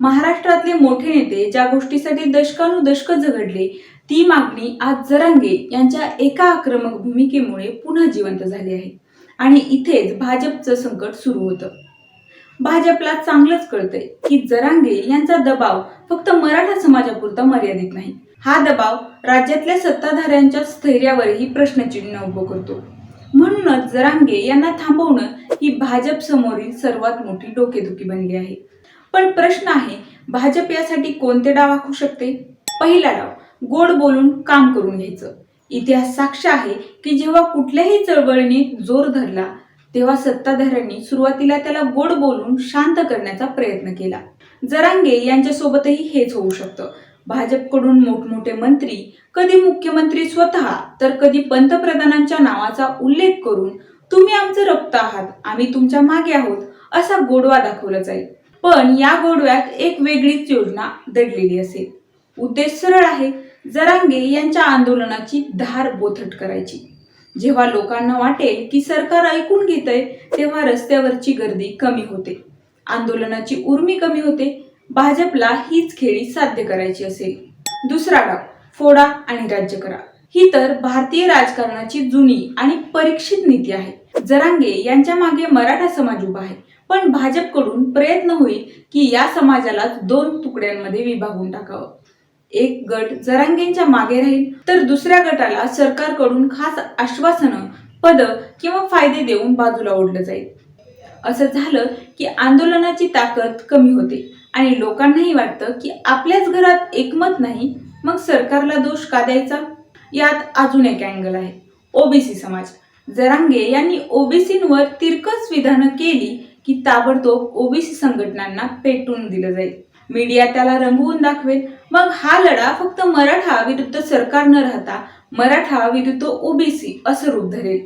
महाराष्ट्रातले मोठे नेते ज्या गोष्टीसाठी दशकानुदशक झगडले ती मागणी आज जरांगे यांच्या एका आक्रमक भूमिकेमुळे पुन्हा जिवंत झाली आहे. आणि इथेच भाजपचं संकट सुरू होतं. भाजपला चांगलंच कळतंय की जरांगे यांचा दबाव फक्त मराठा समाजापुरता मर्यादित नाही. हा दबाव राज्यातल्या सत्ताधाऱ्यांच्या स्थैर्यावरही प्रश्नचिन्ह उभं करतो. म्हणूनच जरांगे यांना थांबवणं ही भाजप समोरील सर्वात मोठी डोकेदुखी बनली आहे. पण प्रश्न आहे भाजप यासाठी कोणते डाव आखू शकते? पहिला डाव गोड बोलून काम करून घ्यायचं. इतिहास साक्ष आहे की जेव्हा कुठल्याही चळवळीने जोर धरला तेव्हा सत्ताधाऱ्यांनी सुरुवातीला त्याला गोड बोलून शांत करण्याचा प्रयत्न केला. जरांगे यांच्यासोबतही हेच होऊ शकतं. भाजपकडून मोठमोठे मंत्री कधी मुख्यमंत्री स्वतः तर कधी पंतप्रधानांच्या नावाचा उल्लेख करून तुम्ही आमचं रक्त आहात आम्ही तुमच्या मागे आहोत असा गोडवा दाखवला जाईल. पण या गोडव्यात एक वेगळीच योजना दडलेली असेल. उद्देश सरळ आहे जरांगे यांच्या आंदोलनाची धार बोथट करायची. जेव्हा लोकांना वाटेल की सरकार ऐकून घेतंय तेव्हा रस्त्यावरची गर्दी कमी होते. आंदोलनाची उर्मी कमी होते. भाजपला हीच खेळी साध्य करायची असेल. दुसरा डाव फोडा आणि राज्य करा. ही तर भारतीय राजकारणाची जुनी आणि परीक्षित नीती आहे. जरांगे यांच्या मागे मराठा समाज उभा आहे. पण भाजपकडून प्रयत्न होईल की या समाजाला दोन तुकड्यांमध्ये विभागून टाकावं. एक गट जरांगेंच्या मागे राहील तर दुसऱ्या गटाला सरकारकडून खास आश्वासनं पद किंवा फायदे देऊन बाजूला ओढलं जाईल. असं झालं की आंदोलनाची ताकद कमी होते आणि लोकांनाही वाटतं की आपल्याच घरात एकमत नाही मग सरकारला दोष का द्यायचा? यात अजून एक अँगल आहे. ओबीसी समाज. जरांगे यांनी ओबीसींवर तिरकस विधानं केली की ताबडतोब ओबीसी संघटनांना पेटून दिलं जाईल. मीडिया त्याला रंगवून दाखवेल. मग हा लढा फक्त मराठा विरुद्ध सरकार न राहता मराठा विरुद्ध ओबीसी असं रूप धरेल.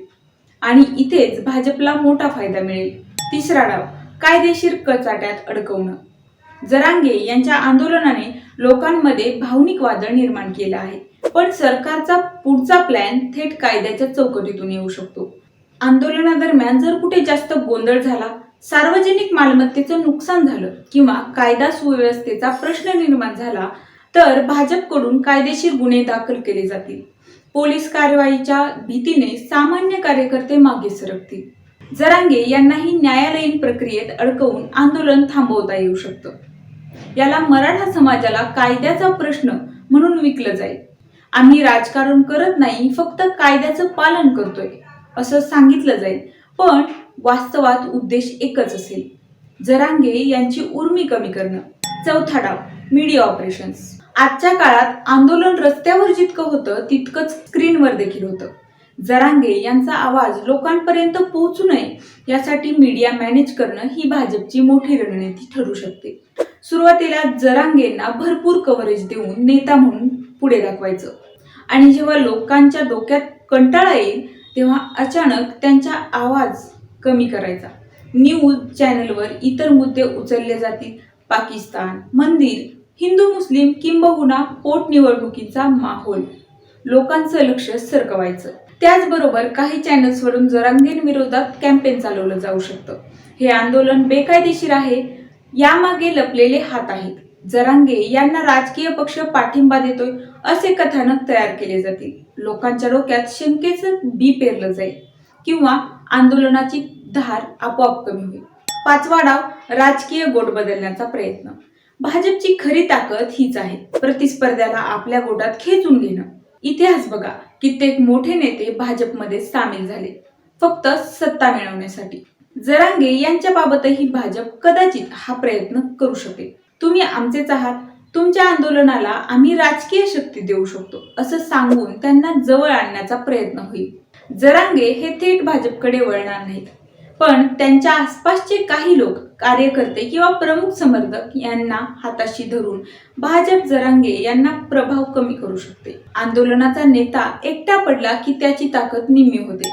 आणि इथेच भाजपला मोठा फायदा मिळेल. तिसरा डाव कायदेशीर कचाट्यात अडकवणं. जरांगे यांच्या आंदोलनाने लोकांमध्ये भावनिक वादळ निर्माण केलं आहे. पण सरकारचा पुढचा प्लॅन थेट कायद्याच्या चौकटीतून येऊ शकतो. आंदोलनादरम्यान जर कुठे जास्त गोंधळ झाला सार्वजनिक मालमत्तेचं नुकसान झालं किंवा कायदा सुव्यवस्थेचा प्रश्न निर्माण झाला तर भाजपकडून कायदेशीर गुन्हे दाखल केले जातील. पोलीस कारवाईच्या भीतीने सामान्य कार्यकर्ते मागे सरकतील. जरांगे यांनाही न्यायालयीन प्रक्रियेत अडकवून आंदोलन थांबवता येऊ शकतं. याला मराठा समाजाला कायद्याचा प्रश्न म्हणून विकलं जाईल. आम्ही राजकारण करत नाही फक्त कायद्याचं पालन करतोय असं सांगितलं जाईल. पण वास्तवात उद्देश एकच असेल. जरांगे यांची उर्मी कमी करणं. चौथा डाव मीडिया ऑपरेशन्स आजच्या काळात आंदोलन रस्त्यावर जितकं होतं तितकंच स्क्रीनवर देखील होतं. जरांगे यांचा आवाज लोकांपर्यंत पोहोचू नये यासाठी मीडिया मॅनेज करणं ही भाजपची मोठी रणनीती ठरू शकते. सुरुवातीला जरांगेंना भरपूर कव्हरेज देऊन नेता म्हणून पुढे दाखवायचं. आणि जेव्हा लोकांच्या डोक्यात कंटाळा येईल तेव्हा अचानक त्यांचा आवाज कमी करायचा. न्यूज चॅनलवर इतर मुद्दे उचलले जातील. पाकिस्तान मंदिर हिंदू मुस्लिम किंबहुना पोटनिवडणुकीचा माहोल. लोकांचं लक्ष सरकवायचं. त्याचबरोबर काही चॅनल्सवरून जरांगींविरोधात कॅम्पेन चालवलं जाऊ शकतं. हे आंदोलन बेकायदेशीर आहे. यामागे लपलेले हात आहेत. जरांगे यांना राजकीय पक्ष पाठिंबा देतोय असे कथानक तयार केले जातील. लोकांच्या डोक्यात शंकेचं बी पेरलं जाईल. किंवा आंदोलनाची धार आपोआप कमी होईल. पाचवा डाव राजकीय गोट बदलण्याचा प्रयत्न. भाजपची खरी ताकद हीच आहे. प्रतिस्पर्ध्याला आपल्या गोटात खेचून घेणं. इतिहास बघा कित्येक मोठे नेते भाजपमध्ये सामील झाले. फक्त सत्ता मिळवण्यासाठी. जरांगे यांच्या बाबतही भाजप कदाचित हा प्रयत्न करू शकेल. तुम्ही आमचेच आहात. तुमच्या आंदोलनाला आम्ही राजकीय शक्ती देऊ शकतो असं सांगून त्यांना जवळ आणण्याचा प्रयत्न होईल. जरांगे हे थेट भाजपकडे वळणार नाहीत. पण त्यांच्या आसपासचे काही लोक कार्यकर्ते किंवा प्रमुख समर्थक यांना हाताशी धरून भाजप जरांगे यांना प्रभाव कमी करू शकते. आंदोलनाचा नेता एकटा पडला की त्याची ताकद निम्मी होते.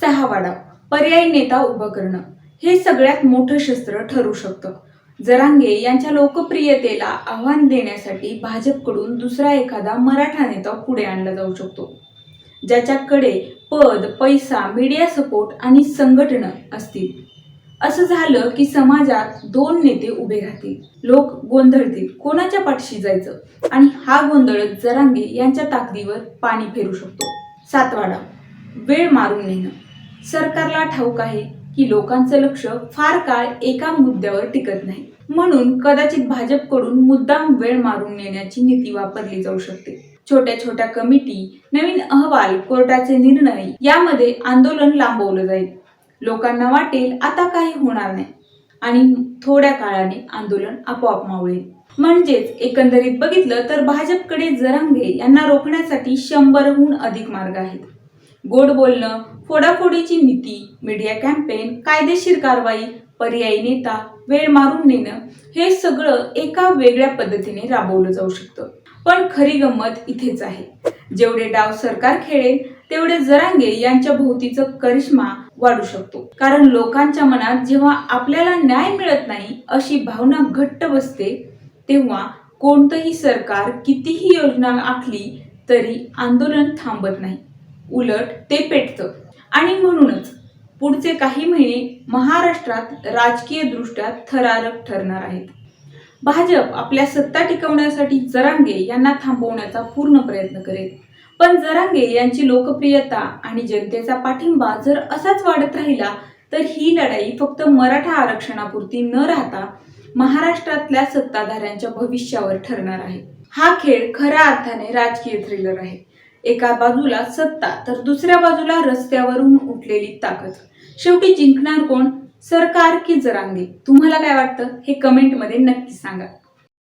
सहावाडा पर्यायी नेता उभं करणं हे सगळ्यात मोठं शस्त्र ठरू शकतं. जरांगे यांच्या लोकप्रियतेला आव्हान देण्यासाठी भाजपकडून दुसरा एखादा मराठा नेता पुढे आणला जाऊ शकतो. ज्याच्याकडे पद पैसा मीडिया सपोर्ट आणि संघटनं असतील. असं झालं की समाजात दोन नेते उभे राहतील. लोक गोंधळतील. कोणाच्या पाठशी जायचं? आणि हा गोंधळ जरांगे यांच्या ताकदीवर पाणी फेरू शकतो. सातवाडा. वेळ मारून नेणं. सरकारला ठाऊक आहे की लोकांचं लक्ष फार काळ एका मुद्द्यावर टिकत नाही. म्हणून कदाचित भाजपकडून मुद्दाम वेळ मारून नेण्याची नीती वापरली जाऊ शकते. छोट्या छोट्या कमिटी नवीन अहवाल कोर्टाचे निर्णय यामध्ये आंदोलन लांबवलं जाईल. लोकांना वाटेल आता काही होणार नाही आणि थोड्या काळाने आंदोलन आपोआप मावळेल. म्हणजेच एकंदरीत बघितलं तर भाजपकडे जरांगे यांना रोखण्यासाठी शंभरहून अधिक मार्ग आहेत. गोड बोलणं फोडाफोडीची नीती मीडिया कॅम्पेन कायदेशीर कारवाई पर्यायी नेता वेळ मारून नेणं हे सगळं एका वेगळ्या पद्धतीने राबवलं जाऊ शकतं. पण खरी गंमत इथेच आहे. जेवढे डाव सरकार खेळेल तेवढे जरांगे यांच्या भोवतीचं करिश्मा वाढू शकतो. कारण लोकांच्या मनात जेव्हा आपल्याला न्याय मिळत नाही अशी भावना घट्ट बसते तेव्हा कोणतंही सरकार कितीही योजना आखली तरी आंदोलन थांबत नाही. उलट ते पेटतं. आणि म्हणूनच पुढचे काही महिने महाराष्ट्रात राजकीय दृष्ट्या थरारक ठरणार आहेत. भाजप आपल्या सत्ता टिकवण्यासाठी जरांगे यांना थांबवण्याचा पूर्ण प्रयत्न करेल. पण जरांगे यांची लोकप्रियता आणि जनतेचा पाठिंबा जर असाच वाढत राहिला तर ही लढाई फक्त मराठा आरक्षणापुरती न राहता महाराष्ट्रातल्या सत्ताधाऱ्यांच्या भविष्यावर ठरणार आहे. हा खेळ खऱ्या अर्थाने राजकीय थ्रिलर आहे. एका बाजूला सत्ता तर दुसऱ्या बाजूला रस्त्यावरून उठलेली ताकद. शेवटी जिंकणार कोण? सरकार की जरांगे. तुम्हाला काय वाटतं? हे कमेंटमध्ये नक्की सांगा.